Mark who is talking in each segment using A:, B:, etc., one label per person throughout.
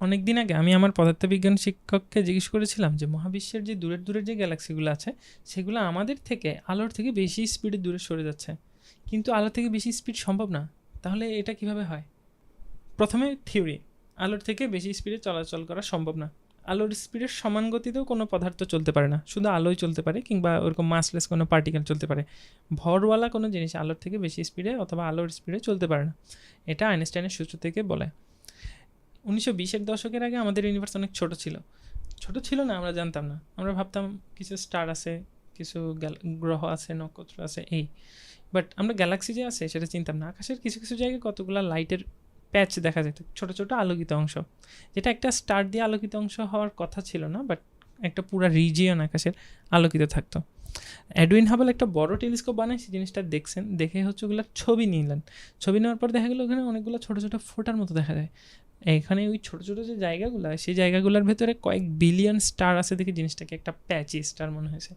A: অনেক দিন আগে আমি আমার পদার্থবিজ্ঞান শিক্ষককে জিজ্ঞেস করেছিলাম যে, মহাবিশ্বের যে দূরের দূরের যে গ্যালাক্সিগুলো আছে, সেগুলো আমাদের থেকে আলোর থেকে বেশি স্পিডে দূরে সরে যাচ্ছে। কিন্তু আলোর থেকে বেশি স্পিড সম্ভব না। তাহলে এটা কীভাবে হয়? প্রথমে থিওরি আলোর থেকে বেশি স্পিডে চলাচল করা সম্ভব না। আলোর স্পিডের সমান গতিতেও কোনো পদার্থ চলতে পারে না। শুধু আলোই চলতে পারে কিংবা ওরকম মাসলেস কোনো পার্টিকেল চলতে পারে। ভরওয়ালা কোনো জিনিস আলোর থেকে বেশি স্পিডে অথবা আলোর স্পিডে চলতে পারে না। এটা আইনস্টাইনের সূত্র থেকে বলে। উনিশশো বিশের দশকের আগে আমাদের ইউনিভার্স অনেক ছোট ছিল। ছোট ছিল না, আমরা জানতাম না। আমরা ভাবতাম কিছু স্টার আছে, কিছু গ্রহ আছে, নক্ষত্র আছে, এই। বাট আমরা গ্যালাক্সি যে আছে, সেটা চিনতাম না। আকাশের কিছু কিছু জায়গায় কতগুলো লাইটের প্যাচ দেখা যেত। ছোট ছোট আলোকিত অংশ। যেটা একটা স্টার দিয়ে আলোকিত অংশ হওয়ার কথা ছিল না বাট একটা পুরো রিজিয়ন আকাশের আলোকিত থাকতো। অ্যাডউইন হাবল একটা বড় টেলিস্কোপ বানায়, সেই জিনিসটা দেখছেন, দেখে হচ্ছে ওগুলোর ছবি নিলেন। ছবি নেওয়ার পর দেখা গেলো ওখানে অনেকগুলো ছোটো ছোটো ফোটার মতো দেখা যায়। এখানে ওই ছোটো ছোটো যে জায়গাগুলো, সেই জায়গাগুলোর ভেতরে কয়েক বিলিয়ন স্টার আছে দেখে জিনিসটাকে একটা প্যাচি স্টার মনে হয়েছে।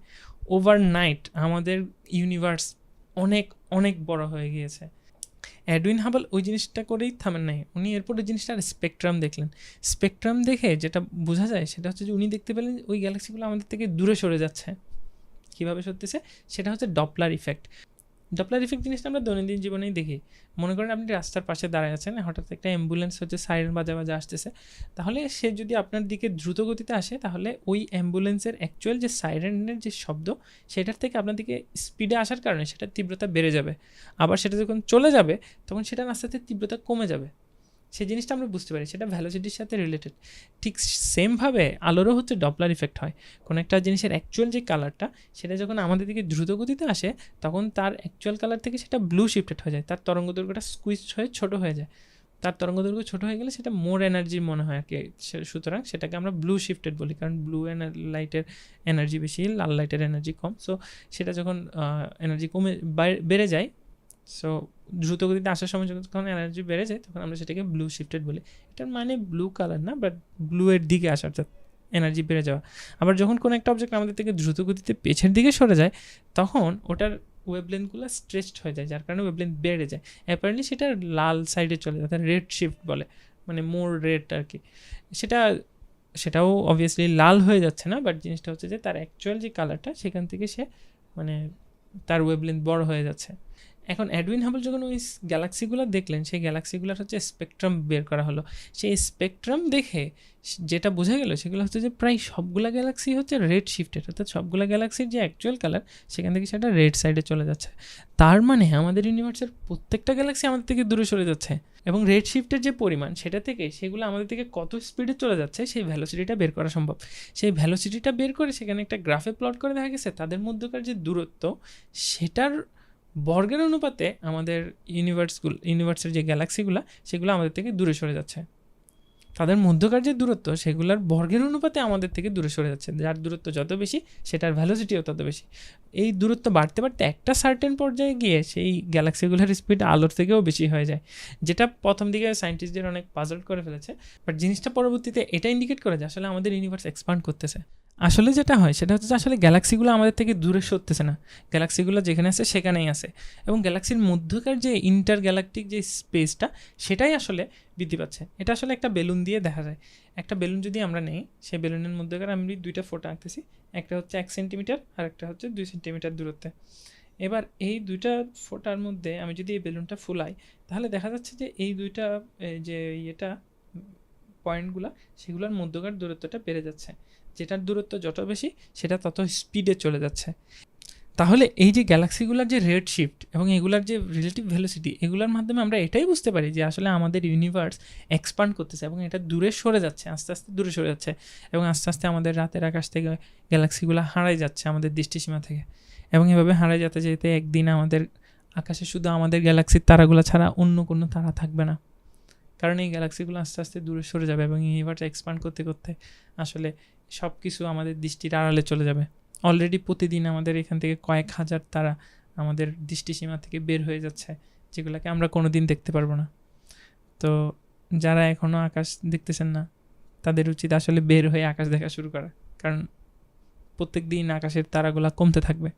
A: ওভার নাইট আমাদের ইউনিভার্স অনেক অনেক বড় হয়ে গিয়েছে। অ্যাডুইন হাবল ওই জিনিসটা করেই থামেন নাই। উনি এরপর এরপরে জিনিসটার স্পেকট্রাম দেখলেন। স্পেকট্রাম দেখে যেটা বোঝা যায় সেটা হচ্ছে যে উনি দেখতে পেলেন ওই গ্যালাক্সিগুলো আমাদের থেকে দূরে সরে যাচ্ছে। কীভাবে সরতেছে? সেটা হচ্ছে ডপলার ইফেক্ট ডপলার ইফেক্ট জিনিসটা আমরা দৈনন্দিন জীবনেই দেখি। মনে করেন আপনি রাস্তার পাশে দাঁড়ায় আছেন, হঠাৎ একটা অ্যাম্বুলেন্স হচ্ছে সাইরেন বাজা বাজা আসতেছে। তাহলে সে যদি আপনার দিকে দ্রুত গতিতে আসে, তাহলে ওই অ্যাম্বুলেন্সের অ্যাকচুয়াল যে সাইরেনের যে শব্দ, সেটার থেকে আপনার দিকে স্পিডে আসার কারণে সেটার তীব্রতা বেড়ে যাবে। আবার সেটা যখন চলে যাবে, তখন সেটা আস্তে আস্তে তীব্রতা কমে যাবে। সেই জিনিসটা আমরা বুঝতে পারি, সেটা ভ্যালোসিটির সাথে রিলেটেড ঠিক সেমভাবে আলোরও হচ্ছে ডপলার ইফেক্ট হয়। কোনো একটা জিনিসের অ্যাকচুয়াল যে কালারটা সেটা যখন আমাদের দিকে দ্রুত গতিতে আসে, তখন তার অ্যাকচুয়াল কালার থেকে সেটা ব্লু শিফটেড হয়ে যায়। তার তরঙ্গ দৈর্ঘ্যটা স্কুইজ হয়ে ছোট হয়ে যায়। তার তরঙ্গ দৈর্ঘ্য ছোটো হয়ে গেলে সেটা মোর এনার্জি মনে হয় আর কি। সুতরাং সেটাকে আমরা ব্লু শিফটেড বলি, কারণ ব্লু লাইটের এনার্জি বেশি, লাল লাইটের এনার্জি কম। সো সেটা যখন এনার্জি কমে বেড়ে যায় সো দ্রুত গতিতে আসার সময় যখন এনার্জি বেড়ে যায়, তখন আমরা সেটাকে ব্লু শিফটেড বলি। এটার মানে ব্লু কালার না বাট ব্লু এর দিকে আসা, অর্থাৎ এনার্জি বেড়ে যাওয়া। আবার যখন কোনো একটা অবজেক্ট আমাদের থেকে দ্রুত গতিতে পেছের দিকে সরে যায়, তখন ওটার ওয়েবলেন্থগুলো স্ট্রেচড হয়ে যায়, যার কারণে ওয়েবলেন্থ বেড়ে যায়। অ্যাপারেন্টলি সেটা লাল সাইডে চলে যায়, অর্থাৎ রেড শিফট বলে মানে মোর রেড আর কি। সেটা, সেটাও অবভিয়াসলি লাল হয়ে যাচ্ছে না বাট জিনিসটা হচ্ছে যে তার অ্যাকচুয়াল যে কালারটা সেখান থেকে সে মানে তার ওয়েবলেন্থ বড় হয়ে যাচ্ছে। এখন অ্যাডউইন হাবল যখন ওই গ্যালাক্সিগুলো দেখলেন, সেই গ্যালাক্সিগুলোর হচ্ছে স্পেকট্রাম বের করা হলো। সেই স্পেকট্রাম দেখে যেটা বোঝা গেল, সেগুলো হচ্ছে যে প্রায় সবগুলো গ্যালাক্সি হচ্ছে রেড শিফটেড অর্থাৎ সবগুলো গ্যালাক্সির যে অ্যাকচুয়াল কালার সেখান থেকে সেটা রেড সাইডে চলে যাচ্ছে। তার মানে আমাদের ইউনিভার্সের প্রত্যেকটা গ্যালাক্সি আমাদের থেকে দূরে সরে যাচ্ছে এবং রেড শিফটের যে পরিমাণ, সেটা থেকে সেগুলো আমাদের থেকে কত স্পিডে চলে যাচ্ছে, সেই ভ্যালোসিটিটা বের করা সম্ভব। সেই ভ্যালোসিটিটা বের করে সেখানে একটা গ্রাফে প্লট করে দেখা গেছে, তাদের মধ্যকার যে দূরত্ব, সেটার বর্গের অনুপাতে আমাদের ইউনিভার্সগুলো ইউনিভার্সের যে গ্যালাক্সিগুলো সেগুলো আমাদের থেকে দূরে সরে যাচ্ছে। তাদের মধ্যকার যে দূরত্ব, সেগুলোর বর্গের অনুপাতে আমাদের থেকে দূরে সরে যাচ্ছে। যার দূরত্ব যত বেশি, সেটার ভ্যালোসিটিও তত বেশি। এই দূরত্ব বাড়তে বাড়তে একটা সার্টেন পর্যায়ে গিয়ে সেই গ্যালাক্সিগুলোর স্পিড আলোর থেকেও বেশি হয়ে যায়। যেটা প্রথম দিকে সায়েন্টিস্টদের অনেক পাজল করে ফেলেছে বাট জিনিসটা পরবর্তীতে এটা ইন্ডিকেট করে যে আসলে আমাদের ইউনিভার্স এক্সপান্ড করতেছে। আসলে যেটা হয়, সেটা হচ্ছে আসলে গ্যালাক্সিগুলো আমাদের থেকে দূরে সরতেছে না। গ্যালাক্সিগুলো যেখানে আছে, সেখানেই আছে। এবং গ্যালাক্সির মধ্যকার যে ইন্টার গ্যালাকটিক যে স্পেসটা, সেটাই আসলে বৃদ্ধি পাচ্ছে। এটা আসলে একটা বেলুন দিয়ে দেখা যায়। একটা বেলুন যদি আমরা নেই, সেই বেলুনের মধ্যকার আমি দুইটা ফোটো আঁকতেছি। একটা হচ্ছে এক সেন্টিমিটার আর একটা হচ্ছে দুই সেন্টিমিটার দূরত্বে। এবার এই দুইটা ফোটার মধ্যে আমি যদি এই বেলুনটা ফুলাই, তাহলে দেখা যাচ্ছে যে এই দুইটা যে ইয়েটা, পয়েন্টগুলো, সেগুলোর মধ্যকার দূরত্বটা বেড়ে যাচ্ছে। যেটার দূরত্ব যত বেশি, সেটা তত স্পিডে চলে যাচ্ছে। তাহলে এই যে গ্যালাক্সিগুলোর যে রেড শিফট এবং এগুলার যে রিলেটিভ ভ্যালোসিটি এগুলোর মাধ্যমে আমরা এটাই বুঝতে পারি যে আসলে আমাদের ইউনিভার্স এক্সপান্ড করতেছে এবং এটা দূরে সরে যাচ্ছে, আস্তে আস্তে দূরে সরে যাচ্ছে এবং আস্তে আস্তে আমাদের রাতের আকাশ থেকে গ্যালাক্সিগুলো হারাই যাচ্ছে আমাদের দৃষ্টিসীমা থেকে। এবং এভাবে হারাই যেতে যেতে একদিন আমাদের আকাশে শুধু আমাদের গ্যালাক্সির তারাগুলো ছাড়া অন্য কোনো তারা থাকবে না। কারণ এই গ্যালাক্সিগুলো আস্তে আস্তে দূরে সরে যাবে এবং ইউনিভার্স এক্সপান্ড করতে করতে আসলে সব কিছু আমাদের দৃষ্টির আড়ালে চলে যাবে। অলরেডি প্রতিদিন আমাদের এখান থেকে কয়েক হাজার তারা আমাদের দৃষ্টিসীমা থেকে বের হয়ে যাচ্ছে, যেগুলোকে আমরা কোনো দিন দেখতে পারব না। তো যারা এখনও আকাশ দেখতেছেন না, তাদের উচিত আসলে বের হয়ে আকাশ দেখা শুরু করা। কারণ প্রত্যেক দিন আকাশের তারাগুলা কমতে থাকবে।